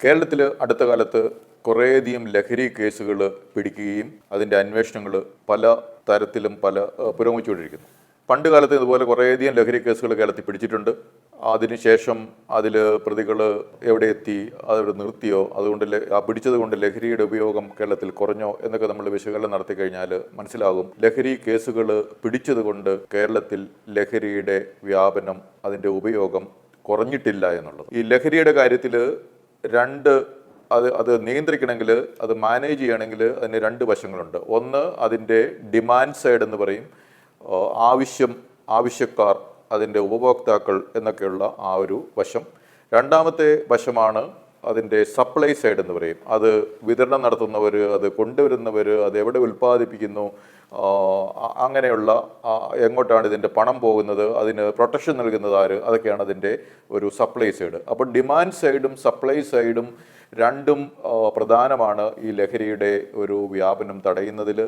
കേരളത്തിൽ അടുത്ത കാലത്ത് കുറേയധികം ലഹരി കേസുകൾ പിടിക്കുകയും അതിന്റെ അന്വേഷണങ്ങൾ പല തരത്തിലും പല പുരോഗമിച്ചുകൊണ്ടിരിക്കുന്നു. പണ്ട് കാലത്ത് ഇതുപോലെ കുറേയധികം ലഹരി കേസുകൾ കേരളത്തിൽ പിടിച്ചിട്ടുണ്ട്. അതിനുശേഷം അതിൽ പ്രതികൾ എവിടെ എത്തി അതവിടെ നിർത്തിയോ അതുകൊണ്ട് ആ പിടിച്ചത് കൊണ്ട് ലഹരിയുടെ ഉപയോഗം കേരളത്തിൽ കുറഞ്ഞോ എന്നൊക്കെ നമ്മൾ വിശകലനം നടത്തി കഴിഞ്ഞാൽ മനസ്സിലാകും. ലഹരി കേസുകൾ പിടിച്ചത് കൊണ്ട് കേരളത്തിൽ ലഹരിയുടെ വ്യാപനം അതിന്റെ ഉപയോഗം കുറഞ്ഞിട്ടില്ല എന്നുള്ളത്. ഈ ലഹരിയുടെ കാര്യത്തിൽ രണ്ട് അത് അത് നിയന്ത്രിക്കണമെങ്കിൽ അത് മാനേജ് ചെയ്യണമെങ്കിൽ അതിന് രണ്ട് വശങ്ങളുണ്ട്. ഒന്ന് അതിന്റെ ഡിമാൻഡ് സൈഡ് എന്ന് പറയും. ആവശ്യം ആവശ്യക്കാർ അതിന്റെ ഉപഭോക്താക്കൾ എന്നൊക്കെയുള്ള ആ ഒരു വശം. രണ്ടാമത്തെ വശമാണ് അതിന്റെ സപ്ലൈ സൈഡ് എന്ന് പറയും. അത് വിതരണം നടത്തുന്നവർ അത് കൊണ്ടുവരുന്നവർ അത് എവിടെ ഉൽപ്പാദിപ്പിക്കുന്നു അങ്ങനെയുള്ള എങ്ങോട്ടാണ് ഇതിന്റെ പണം പോകുന്നത് അതിന് പ്രൊട്ടക്ഷൻ നൽകുന്നത് ആര് അതൊക്കെയാണ് അതിന്റെ ഒരു സപ്ലൈ സൈഡ് അപ്പോൾ ഡിമാൻഡ് സൈഡും സപ്ലൈ സൈഡും രണ്ടും പ്രധാനമാണ് ഈ ലഹരിയുടെ ഒരു വ്യാപനം തടയുന്നതിൽ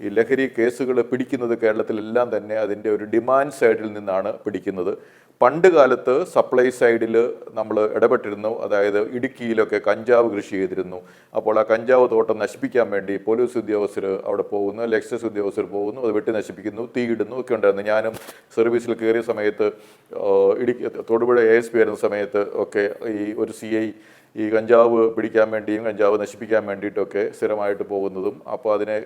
ഈ ലഹരി കേസുകൾ പിടിക്കുന്നത് കേരളത്തിലെല്ലാം തന്നെ അതിന്റെ ഒരു ഡിമാൻഡ് സൈഡിൽ നിന്നാണ് പിടിക്കുന്നത്. പണ്ട് കാലത്ത് സപ്ലൈ സൈഡിൽ നമ്മൾ ഇടപെട്ടിരുന്നു. അതായത് ഇടുക്കിയിലൊക്കെ കഞ്ചാവ് കൃഷി ചെയ്തിരുന്നു. അപ്പോൾ ആ കഞ്ചാവ് തോട്ടം നശിപ്പിക്കാൻ വേണ്ടി പോലീസ് ഉദ്യോഗസ്ഥർ അവിടെ പോകുന്നു. ലക്സസ് ഉദ്യോഗസ്ഥർ പോകുന്നു. അത് വെട്ടി നശിപ്പിക്കുന്നു. തീയിടുന്നു ഒക്കെ ഉണ്ടായിരുന്നു. ഞാനും സർവീസിൽ കയറിയ സമയത്ത് Idukki Thodupuzha A S P ആയിരുന്ന സമയത്ത് ഒക്കെ ഈ ഒരു സി ഐ ഈ കഞ്ചാവ് പിടിക്കാൻ വേണ്ടിയും കഞ്ചാവ് നശിപ്പിക്കാൻ വേണ്ടിയിട്ടൊക്കെ സ്ഥിരമായിട്ട് പോകുന്നതും അപ്പോൾ അതിനെ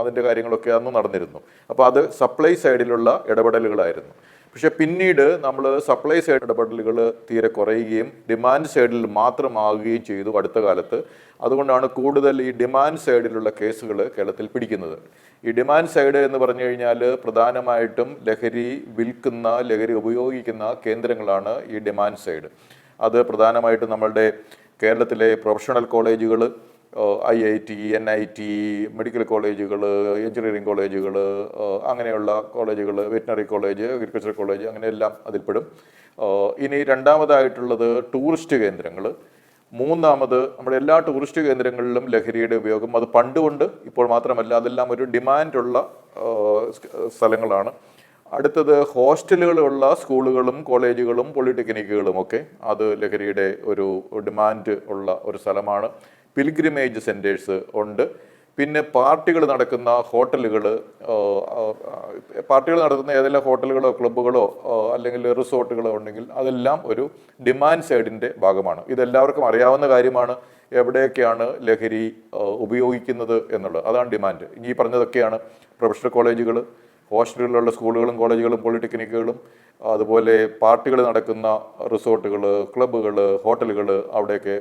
അതിന്റെ കാര്യങ്ങളൊക്കെ അന്ന് നടന്നിരുന്നു. അപ്പോൾ അത് സപ്ലൈ സൈഡിലുള്ള ഇടപെടലുകളായിരുന്നു. പക്ഷെ പിന്നീട് നമ്മൾ സപ്ലൈ സൈഡ് ഇടപെടലുകൾ തീരെ കുറയുകയും ഡിമാൻഡ് സൈഡിൽ മാത്രമാകുകയും ചെയ്തു അടുത്ത കാലത്ത്. അതുകൊണ്ടാണ് കൂടുതൽ ഈ ഡിമാൻഡ് സൈഡിലുള്ള കേസുകൾ കേരളത്തിൽ പിടിക്കുന്നത്. ഈ ഡിമാൻഡ് സൈഡ് എന്ന് പറഞ്ഞു കഴിഞ്ഞാൽ പ്രധാനമായിട്ടും ലഹരി വിൽക്കുന്ന ലഹരി ഉപയോഗിക്കുന്ന കേന്ദ്രങ്ങളാണ് ഈ ഡിമാൻഡ് സൈഡ്. അത് പ്രധാനമായിട്ടും നമ്മളുടെ കേരളത്തിലെ പ്രൊഫഷണൽ കോളേജുകൾ I I T N I T medical കോളേജുകൾ എഞ്ചിനീയറിംഗ് കോളേജുകൾ അങ്ങനെയുള്ള കോളേജുകൾ വെറ്റിനറി കോളേജ് അഗ്രികൾച്ചർ കോളേജ് അങ്ങനെയെല്ലാം അതിൽപ്പെടും. ഇനി രണ്ടാമതായിട്ടുള്ളത് ടൂറിസ്റ്റ് കേന്ദ്രങ്ങൾ. മൂന്നാമത് നമ്മുടെ എല്ലാ ടൂറിസ്റ്റ് കേന്ദ്രങ്ങളിലും ലഹരിയുടെ ഉപയോഗം അത് പണ്ടുകൊണ്ട് ഇപ്പോൾ മാത്രമല്ല അതെല്ലാം ഒരു ഡിമാൻഡുള്ള സ്ഥലങ്ങളാണ്. അടുത്തത് ഹോസ്റ്റലുകളുള്ള സ്കൂളുകളും കോളേജുകളും പോളിടെക്നിക്കുകളും ഒക്കെ. അത് ലഹരിയുടെ ഒരു ഡിമാൻഡ് ഉള്ള ഒരു സ്ഥലമാണ്. പിൽഗ്രിമേജ് സെന്റേഴ്സ് ഉണ്ട്. പിന്നെ പാർട്ടികൾ നടക്കുന്ന ഹോട്ടലുകൾ പാർട്ടികൾ നടത്തുന്ന ഏതെല്ലാം ഹോട്ടലുകളോ ക്ലബ്ബുകളോ അല്ലെങ്കിൽ റിസോർട്ടുകളോ ഉണ്ടെങ്കിൽ അതെല്ലാം ഒരു ഡിമാൻഡ് സൈഡിന്റെ ഭാഗമാണ്. ഇതെല്ലാവർക്കും അറിയാവുന്ന കാര്യമാണ് എവിടെയൊക്കെയാണ് ലഹരി ഉപയോഗിക്കുന്നത് എന്നുള്ളത്. അതാണ് ഡിമാൻഡ്. ഈ പറഞ്ഞതൊക്കെയാണ് പ്രൊഫഷണൽ കോളേജുകൾ ഹോസ്റ്റലുകളിലുള്ള സ്കൂളുകളും കോളേജുകളും പോളിടെക്നിക്കുകളും അതുപോലെ പാർട്ടികൾ നടക്കുന്ന റിസോർട്ടുകൾ ക്ലബ്ബുകൾ ഹോട്ടലുകൾ അവിടെയൊക്കെ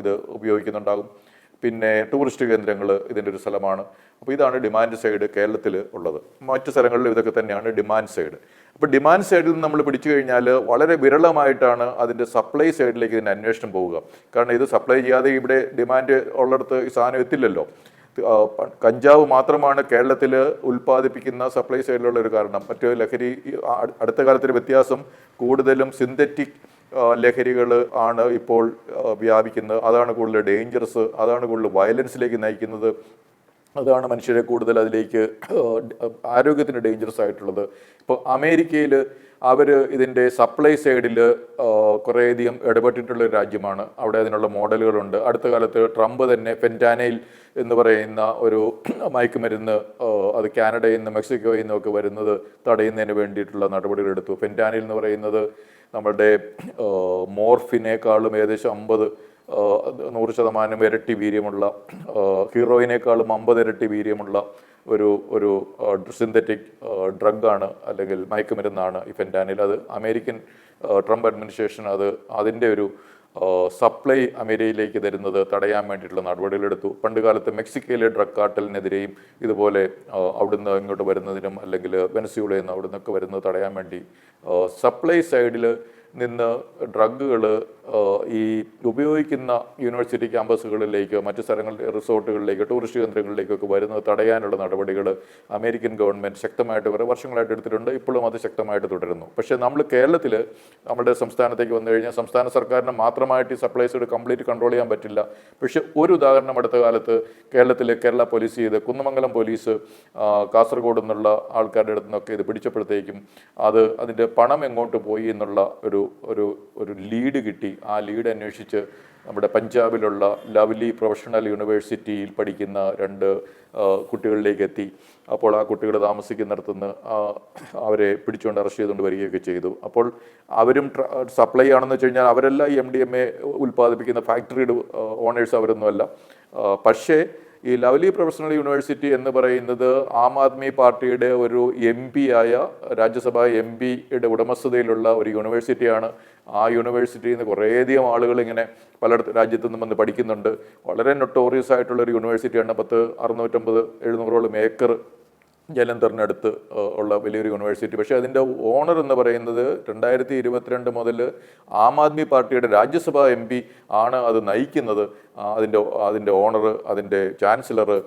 ഇത് ഉപയോഗിക്കുന്നുണ്ടാകും. പിന്നെ ടൂറിസ്റ്റ് കേന്ദ്രങ്ങൾ ഇതിന്റെ ഒരു സ്ഥലമാണ്. അപ്പോൾ ഇതാണ് ഡിമാൻഡ് സൈഡ് കേരളത്തിൽ ഉള്ളത്. മറ്റു സ്ഥലങ്ങളിൽ ഇതൊക്കെ തന്നെയാണ് ഡിമാൻഡ് സൈഡ്. അപ്പോൾ ഡിമാൻഡ് സൈഡിൽ നിന്ന് നമ്മൾ പിടിച്ചു കഴിഞ്ഞാൽ വളരെ വിരളമായിട്ടാണ് അതിന്റെ സപ്ലൈ സൈഡിലേക്ക് ഇതിന്റെ അന്വേഷണം പോവുക. കാരണം ഇത് സപ്ലൈ ചെയ്യാതെ ഇവിടെ ഡിമാൻഡ് ഉള്ളിടത്ത് ഈ സാധനം എത്തില്ലല്ലോ. കഞ്ചാവ് മാത്രമാണ് കേരളത്തിൽ ഉൽപ്പാദിപ്പിക്കുന്ന സപ്ലൈ സൈഡിലുള്ള ഒരു കാരണം. മറ്റു ലഹരി അടുത്ത കാലത്തൊരു വ്യത്യാസം കൂടുതലും സിന്തറ്റിക് ലഹരികൾ ആണ് ഇപ്പോൾ വ്യാപിക്കുന്നത്. അതാണ് കൂടുതൽ ഡേഞ്ചറസ് അതാണ് കൂടുതൽ വയലൻസിലേക്ക് നയിക്കുന്നത്. അതാണ് മനുഷ്യരെ കൂടുതൽ അതിലേക്ക് ആരോഗ്യത്തിന് ഡേഞ്ചറസ് ആയിട്ടുള്ളത്. ഇപ്പോൾ അമേരിക്കയിൽ അവർ ഇതിന്റെ സപ്ലൈ സൈഡിൽ കുറേയധികം ഇടപെട്ടിട്ടുള്ള ഒരു രാജ്യമാണ്. അവിടെ അതിനുള്ള മോഡലുകളുണ്ട്. അടുത്ത കാലത്ത് ട്രംപ് തന്നെ ഫെന്റാനയിൽ എന്ന് പറയുന്ന ഒരു മയക്കുമരുന്ന് അത് കാനഡയിൽ നിന്ന് മെക്സിക്കോയിൽ നിന്നൊക്കെ വരുന്നത് തടയുന്നതിന് വേണ്ടിയിട്ടുള്ള നടപടികൾ എടുത്തു. ഫെന്റാനയിൽ എന്ന് പറയുന്നത് നമ്മുടെ മോർഫിനേക്കാളും ഏകദേശം അമ്പത് നൂറ് ശതമാനം ഇരട്ടി വീര്യമുള്ള ഹീറോയിനേക്കാളും അമ്പത് ഇരട്ടി വീര്യമുള്ള ഒരു ഒരു സിന്തറ്റിക് ഡ്രഗാണ് അല്ലെങ്കിൽ മയക്കുമരുന്നാണ് ഈ ഫെന്റാനിൽ അത് അമേരിക്കൻ ട്രംപ് അഡ്മിനിസ്ട്രേഷൻ അത് അതിന്റെ ഒരു സപ്ലൈ അമേരിക്കയിലേക്ക് തരുന്നത് തടയാൻ വേണ്ടിയിട്ടുള്ള നടപടികളെടുത്തു. പണ്ട് കാലത്ത് മെക്സിക്കയിലെ ഡ്രഗ് കാർട്ടലിനെതിരെയും ഇതുപോലെ അവിടുന്ന് ഇങ്ങോട്ട് വരുന്നതിനും അല്ലെങ്കിൽ വെനസ്യൂളയിൽ നിന്ന് അവിടുന്നൊക്കെ വരുന്നത് തടയാൻ വേണ്ടി സപ്ലൈ സൈഡിൽ നിന്ന് ഡ്രഗുകൾ ഈ ഉപയോഗിക്കുന്ന യൂണിവേഴ്സിറ്റി ക്യാമ്പസുകളിലേക്ക് മറ്റു സ്ഥലങ്ങളിലെ റിസോർട്ടുകളിലേക്ക് ടൂറിസ്റ്റ് കേന്ദ്രങ്ങളിലേക്കൊക്കെ വരുന്നത് തടയാനുള്ള നടപടികൾ അമേരിക്കൻ ഗവൺമെന്റ് ശക്തമായിട്ട് കുറേ വർഷങ്ങളായിട്ട് എടുത്തിട്ടുണ്ട്. ഇപ്പോഴും അത് ശക്തമായിട്ട് തുടരുന്നു. പക്ഷേ നമ്മൾ കേരളത്തിൽ നമ്മുടെ സംസ്ഥാനത്തേക്ക് വന്നു കഴിഞ്ഞാൽ സംസ്ഥാന സർക്കാരിന് മാത്രമായിട്ട് ഈ സപ്ലൈസോട് കംപ്ലീറ്റ് കൺട്രോൾ ചെയ്യാൻ പറ്റില്ല. പക്ഷേ ഒരു ഉദാഹരണം അടുത്ത കാലത്ത് കേരളത്തിൽ കേരള പോലീസ് ചെയ്ത് കുന്നമംഗലം പോലീസ് കാസർഗോഡ് നിന്നുള്ള ആൾക്കാരുടെ അടുത്തുനിന്നൊക്കെ ഇത് പിടിച്ചപ്പോഴത്തേക്കും അത് അതിന്റെ പണം എങ്ങോട്ട് പോയി എന്നുള്ള ഒരു ഒരു ഒരു ലീഡ് കിട്ടി. ആ ലീഡ് അന്വേഷിച്ച് നമ്മുടെ പഞ്ചാബിലുള്ള ലവ്ലി പ്രൊഫഷണൽ യൂണിവേഴ്സിറ്റിയിൽ പഠിക്കുന്ന രണ്ട് കുട്ടികളിലേക്ക് എത്തി അപ്പോൾ ആ കുട്ടികൾ താമസിക്കുന്നിടത്തുനിന്ന് അവരെ പിടിച്ചുകൊണ്ട് അറസ്റ്റ് ചെയ്തുകൊണ്ട് വരികയൊക്കെ ചെയ്തു. അപ്പോൾ അവരും സപ്ലൈ ആണെന്ന് വെച്ച് കഴിഞ്ഞാൽ അവരെല്ലാം എം ഡി എം എ ഉൽപ്പാദിപ്പിക്കുന്ന ഫാക്ടറിയുടെ ഓണേഴ്സ് അവരൊന്നുമല്ല. പക്ഷേ ഈ ലവ്ലി പ്രൊഫഷണൽ യൂണിവേഴ്സിറ്റി എന്ന് പറയുന്നത് ആം ആദ്മി പാർട്ടിയുടെ ഒരു എം പി ആയ രാജ്യസഭാ എം പിയുടെ ഉടമസ്ഥതയിലുള്ള ഒരു യൂണിവേഴ്സിറ്റിയാണ്. ആ യൂണിവേഴ്സിറ്റിയിൽ നിന്ന് കുറേയധികം ആളുകൾ ഇങ്ങനെ പലയിടത്ത് രാജ്യത്തു നിന്നും വന്ന് പഠിക്കുന്നുണ്ട്. വളരെ നൊട്ടോറിയസ് ആയിട്ടുള്ള ഒരു യൂണിവേഴ്സിറ്റിയാണ്. പത്ത് അറുന്നൂറ്റമ്പത് എഴുന്നൂറോളം ഏക്കർ ജലന്ധറിനടുത്ത് ഉള്ള വലിയൊരു യൂണിവേഴ്സിറ്റി. പക്ഷേ അതിന്റെ ഓണർ എന്ന് പറയുന്നത് രണ്ടായിരത്തി ഇരുപത്തിരണ്ട് മുതൽ ആം ആദ്മി പാർട്ടിയുടെ രാജ്യസഭാ എം പി ആണ് അത് നയിക്കുന്നത്. അതിന്റെ അതിന്റെ ഓണർ അതിന്റെ ചാൻസലർ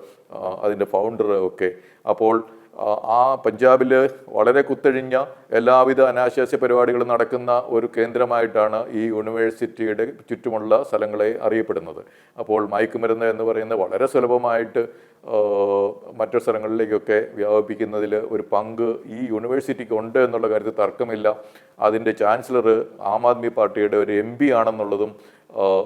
അതിന്റെ ഫൗണ്ടർ ഒക്കെ. അപ്പോൾ ആ, പഞ്ചാബിൽ വളരെ കുത്തഴിഞ്ഞ എല്ലാവിധ അനാശാസ്യ പരിപാടികളും നടക്കുന്ന ഒരു കേന്ദ്രമായിട്ടാണ് ഈ യൂണിവേഴ്സിറ്റിയുടെ ചുറ്റുമുള്ള സ്ഥലങ്ങളെ അറിയപ്പെടുന്നത്. അപ്പോൾ മയക്കുമരുന്ന് എന്ന് പറയുന്നത് വളരെ സുലഭമായിട്ട് മറ്റു സ്ഥലങ്ങളിലേക്കൊക്കെ വ്യാപിപ്പിക്കുന്നതിൽ ഒരു പങ്ക് ഈ യൂണിവേഴ്സിറ്റിക്ക് ഉണ്ട് എന്നുള്ള കാര്യത്തിൽ തർക്കമില്ല. അതിന്റെ ചാൻസലർ ആം ആദ്മി പാർട്ടിയുടെ ഒരു എം പി ആണെന്നുള്ളതും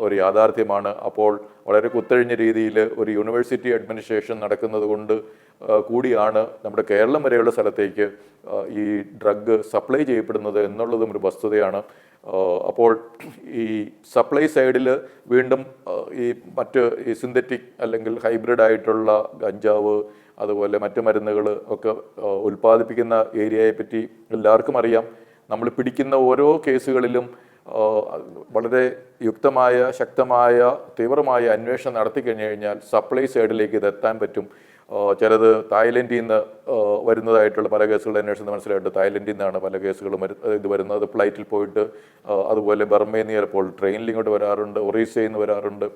ഒരു യാഥാർത്ഥ്യമാണ്. അപ്പോൾ വളരെ കുത്തഴിഞ്ഞ രീതിയിൽ ഒരു യൂണിവേഴ്സിറ്റി അഡ്മിനിസ്ട്രേഷൻ നടക്കുന്നത് കൊണ്ട് കൂടിയാണ് നമ്മുടെ കേരളം വരെയുള്ള സ്ഥലത്തേക്ക് ഈ ഡ്രഗ് സപ്ലൈ ചെയ്യപ്പെടുന്നത് എന്നുള്ളതും ഒരു വസ്തുതയാണ്. അപ്പോൾ ഈ സപ്ലൈ സൈഡിൽ വീണ്ടും ഈ മറ്റ് ഈ സിന്തറ്റിക് അല്ലെങ്കിൽ ഹൈബ്രിഡ് ആയിട്ടുള്ള ഗഞ്ചാവ് അതുപോലെ മറ്റു മരുന്നുകൾ ഒക്കെ ഉൽപ്പാദിപ്പിക്കുന്ന ഏരിയയെ പറ്റി എല്ലാവർക്കും അറിയാം. നമ്മൾ പിടിക്കുന്ന ഓരോ കേസുകളിലും വളരെ യുക്തമായ ശക്തമായ തീവ്രമായ അന്വേഷണം നടത്തി കഴിഞ്ഞു കഴിഞ്ഞാൽ സപ്ലൈ സൈഡിലേക്ക് ഇത് എത്താൻ പറ്റും. ചിലത് തായ്ലൻഡിൽ നിന്ന് വരുന്നതായിട്ടുള്ള പല കേസുകൾ അന്വേഷണം മനസ്സിലായിട്ട് തായ്ലൻഡിൽ നിന്നാണ് പല കേസുകളും ഇത് വരുന്നത്. ഫ്ലൈറ്റിൽ പോയിട്ട് അതുപോലെ ബർമയിൽ നിന്ന് ചിലപ്പോൾ ട്രെയിനിൽ ഇങ്ങോട്ട് വരാറുണ്ട് ഒറീസയിൽ നിന്ന് വരാറുണ്ട്.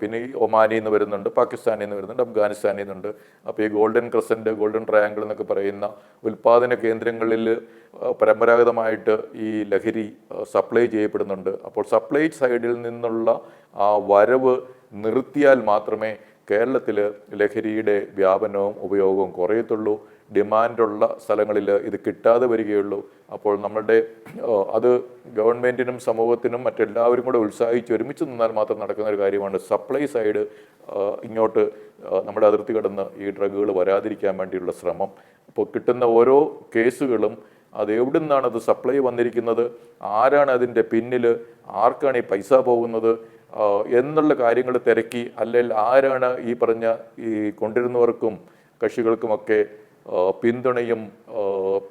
പിന്നെ ഈ ഒമാനിൽ നിന്ന് വരുന്നുണ്ട് പാകിസ്ഥാനിൽ നിന്ന് വരുന്നുണ്ട് അഫ്ഗാനിസ്ഥാനിൽ നിന്നുണ്ട്. അപ്പോൾ ഈ ഗോൾഡൻ ക്രസന്റ് ഗോൾഡൻ ട്രയാങ്കിൾ എന്നൊക്കെ പറയുന്ന ഉൽപ്പാദന കേന്ദ്രങ്ങളിൽ പരമ്പരാഗതമായിട്ട് ഈ ലഹരി സപ്ലൈ ചെയ്യപ്പെടുന്നുണ്ട്. അപ്പോൾ സപ്ലൈ സൈഡിൽ നിന്നുള്ള ആ വരവ് നിർത്തിയാൽ മാത്രമേ കേരളത്തിൽ ലഹരിയുടെ വ്യാപനവും ഉപയോഗവും കുറയത്തുള്ളൂ. ഡിമാൻഡുള്ള സ്ഥലങ്ങളിൽ ഇത് കിട്ടാതെ വരികയുള്ളൂ. അപ്പോൾ നമ്മളുടെ അത് ഗവൺമെന്റിനും സമൂഹത്തിനും മറ്റെല്ലാവരും കൂടെ ഉത്സാഹിച്ച് ഒരുമിച്ച് നിന്നാൽ മാത്രം നടക്കുന്ന ഒരു കാര്യമാണ് സപ്ലൈ സൈഡ് ഇങ്ങോട്ട് നമ്മുടെ അതിർത്തി കടന്ന് ഈ ഡ്രഗുകൾ വരാതിരിക്കാൻ വേണ്ടിയുള്ള ശ്രമം. അപ്പോൾ കിട്ടുന്ന ഓരോ കേസുകളും അത് എവിടെ നിന്നാണ് അത് സപ്ലൈ വന്നിരിക്കുന്നത്? ആരാണ് അതിന്റെ പിന്നിൽ ആർക്കാണ് ഈ പൈസ പോകുന്നത്? എന്നുള്ള കാര്യങ്ങൾ തിരക്കി അല്ലെങ്കിൽ ആരാണ് ഈ പറഞ്ഞ ഈ കൊണ്ടിരുന്നവർക്കും കക്ഷികൾക്കുമൊക്കെ പിന്തുണയും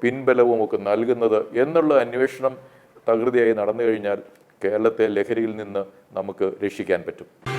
പിൻബലവും ഒക്കെ നൽകുന്നത് എന്നുള്ള അന്വേഷണം തകൃതിയായി നടന്നു കഴിഞ്ഞാൽ കേരളത്തെ ലഹരിയിൽ നിന്ന് നമുക്ക് രക്ഷിക്കാൻ പറ്റും.